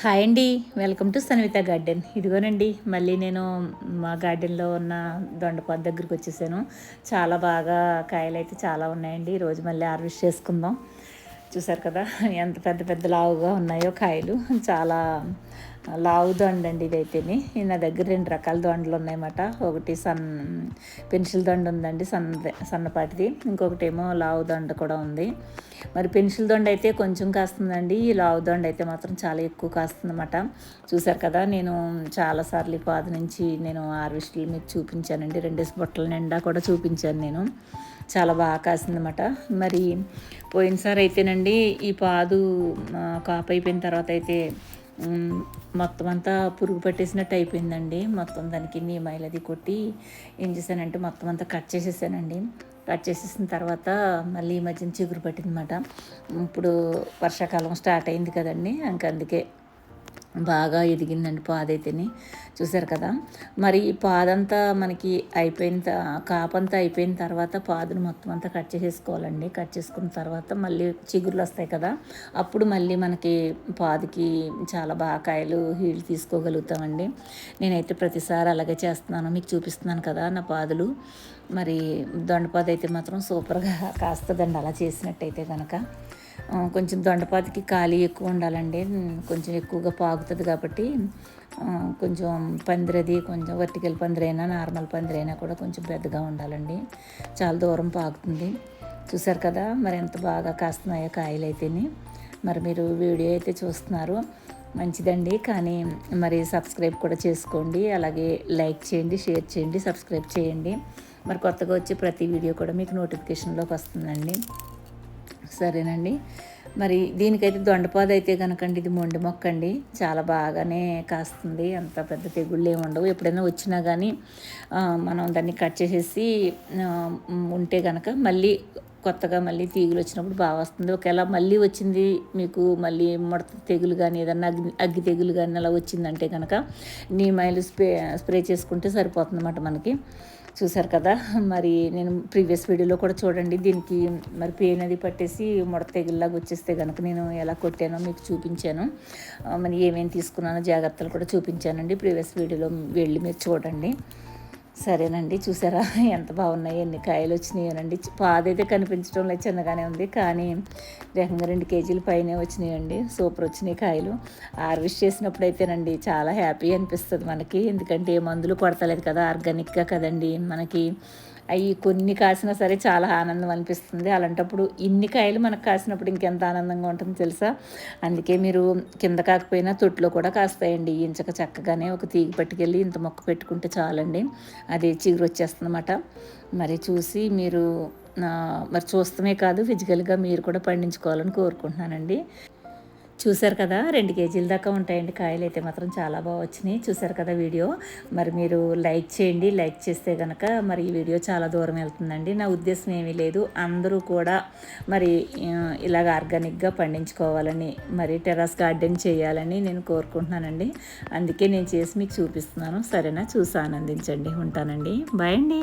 Hi అండి. Welcome to Sanvitha garden. ఇదిగోనండి మళ్ళీ నేను మా గార్డెన్లో ఉన్న దొండపాత దగ్గరికి వచ్చేసాను. చాలా బాగా కాయలు అయితే చాలా ఉన్నాయండి. ఈరోజు మళ్ళీ హార్వెస్ట్ చేసుకుందాం. చూసారు కదా ఎంత పెద్ద పెద్ద లావుగా ఉన్నాయో కాయలు. చాలా లావు దొండ అండి ఇదైతేని. నా దగ్గర రెండు రకాల దొండలు ఉన్నాయన్నమాట. ఒకటి సన్ పెన్సిల్ దొండ ఉందండి సన్న సన్నపాటిది. ఇంకొకటి ఏమో లావు దొండ కూడా ఉంది. మరి పెన్సిల్ దొండ అయితే కొంచెం కాస్తుందండి. ఈ లావు దొండ అయితే మాత్రం చాలా ఎక్కువ కాస్తుందన్నమాట. చూసారు కదా నేను చాలాసార్లు పాద నుంచి నేను హార్వెస్ట్లు మీకు చూపించానండి. రెండేసి బొట్టల నిండా కూడా చూపించాను నేను. చాలా బాగా కాసిందన్నమాట. మరి పోయినసారి అయితేనండి ఈ పాదు కాపు అయిపోయిన తర్వాత అయితే మొత్తం అంతా పురుగు పట్టేసినట్టు అయిపోయిందండి. మొత్తం దానికి నీమాయిల్ అది కొట్టి ఏం చేశానంటే మొత్తం అంతా కట్ చేసేసానండి. కట్ చేసేసిన తర్వాత మళ్ళీ ఈ మధ్యన చిగురు పట్టిందన్నమాట. ఇప్పుడు వర్షాకాలం స్టార్ట్ అయింది కదండి ఇంకా అందుకే బాగా ఎదిగిందండి పాదైతేని. చూసారు కదా? మరి ఈ పాదంతా మనకి అయిపోయిన కాపంతా అయిపోయిన తర్వాత పాదును మొత్తం అంతా కట్ చేసేసుకోవాలండి. కట్ చేసుకున్న తర్వాత మళ్ళీ చిగురులు వస్తాయి కదా? అప్పుడు మళ్ళీ మనకి పాదుకి చాలా బాగా కాయలు హీల్ తీసుకోగలుగుతామండి. నేనైతే ప్రతిసారి అలాగే చేస్తున్నాను. మీకు చూపిస్తున్నాను కదా నా పాదులు. మరి దొండపాద అయితే మాత్రం సూపర్గా కాస్తుందండి. అలా చేసినట్టయితే కనుక కొంచెం దొండపాతికి ఖాళీ ఎక్కువ ఉండాలండి. కొంచెం ఎక్కువగా పాగుతుంది కాబట్టి కొంచెం పందిరది కొంచెం వర్టికల్ పందిరైనా నార్మల్ పందిరైనా కూడా కొంచెం పెద్దగా ఉండాలండి. చాలా దూరం పాకుతుంది చూసారు కదా మరి ఎంత బాగా కాస్తున్నాయో కాయలు అయితేని మరి మీరు వీడియో అయితే చూస్తున్నారు. మంచిదండి. కానీ మరి సబ్స్క్రైబ్ కూడా చేసుకోండి. అలాగే లైక్ చేయండి షేర్ చేయండి సబ్స్క్రైబ్ చేయండి. మరి కొత్తగా వచ్చే ప్రతి వీడియో కూడా మీకు నోటిఫికేషన్లోకి వస్తుందండి. సరేనండి. మరి దీనికైతే దొండపాదు అయితే కనుకండి ఇది మొండి మొక్క అండి చాలా బాగానే కాస్తుంది. అంత పెద్ద తెగుళ్ళు ఏమి ఉండవు. ఎప్పుడైనా వచ్చినా కానీ మనం దాన్ని కట్ చేసేసి ఉంటే కనుక మళ్ళీ కొత్తగా మళ్ళీ తీగులు వచ్చినప్పుడు బాగా వస్తుంది. ఒకవేళ మళ్ళీ వచ్చింది మీకు మళ్ళీ ముడత తెగులు కానీ ఏదన్నా అగ్గి అగ్గి తెగులు కానీ అలా వచ్చిందంటే కనుక నీమాయిలు స్ప్రే స్ప్రే చేసుకుంటే సరిపోతుంది అన్నమాట మనకి. చూసారు కదా. మరి నేను ప్రీవియస్ వీడియోలో కూడా చూడండి. దీనికి మరి పెయిన్ అది పట్టేసి ముడత తెగిల్లాగా వచ్చేస్తే కనుక నేను ఎలా కొట్టానో మీకు చూపించాను. మరి ఏమేమి తీసుకున్నానో జాగ్రత్తలు కూడా చూపించానండి. ప్రీవియస్ వీడియోలో వెళ్ళి మీరు చూడండి. సరేనండి చూసారా? ఎంత బాగున్నాయి ఎన్ని కాయలు వచ్చినాయోనండి. పాదైతే కనిపించడం లేదు చిన్నగానే ఉంది. కానీ వేగంగా రెండు కేజీల పైనే వచ్చినాయండి. సూపర్ వచ్చినాయి కాయలు. హార్వెస్ట్ చేసినప్పుడు అయితేనండి చాలా హ్యాపీ అనిపిస్తుంది మనకి. ఎందుకంటే మందులు కొడతలేదు కదా ఆర్గానిక్గా కదండి. మనకి అవి కొన్ని కాసినా సరే చాలా ఆనందం అనిపిస్తుంది. అలాంటప్పుడు ఇన్ని కాయలు మనకు కాసినప్పుడు ఇంకెంత ఆనందంగా ఉంటుందో తెలుసా? అందుకే మీరు కింద కాకపోయినా తొట్టులో కూడా కాస్తాయండి. ఇంచక చక్కగానే ఒక తీగి పట్టుకెళ్ళి ఇంత మొక్క పెట్టుకుంటే చాలండి. అది చిగురు వచ్చేస్తుందన్నమాట మరి చూసి మీరు మరి చూస్తమే కాదు ఫిజికల్గా మీరు కూడా పండించుకోవాలని కోరుకుంటున్నానండి. చూసారు కదా రెండు కేజీల దాకా ఉంటాయండి కాయలు. అయితే మాత్రం చాలా బాగా వచ్చినాయి. చూసారు కదా వీడియో. మరి మీరు లైక్ చేయండి. లైక్ చేస్తే కనుక మరి ఈ వీడియో చాలా దూరం వెళ్తుందండి. నా ఉద్దేశం ఏమీ లేదు. అందరూ కూడా మరి ఇలాగ ఆర్గానిక్గా పండించుకోవాలని మరి టెర్రస్ గార్డెన్ చేయాలని నేను కోరుకుంటున్నానండి. అందుకే నేను చేసి మీకు చూపిస్తున్నాను. సరేనా? చూసి ఆనందించండి. ఉంటానండి. బాయ్ అండి.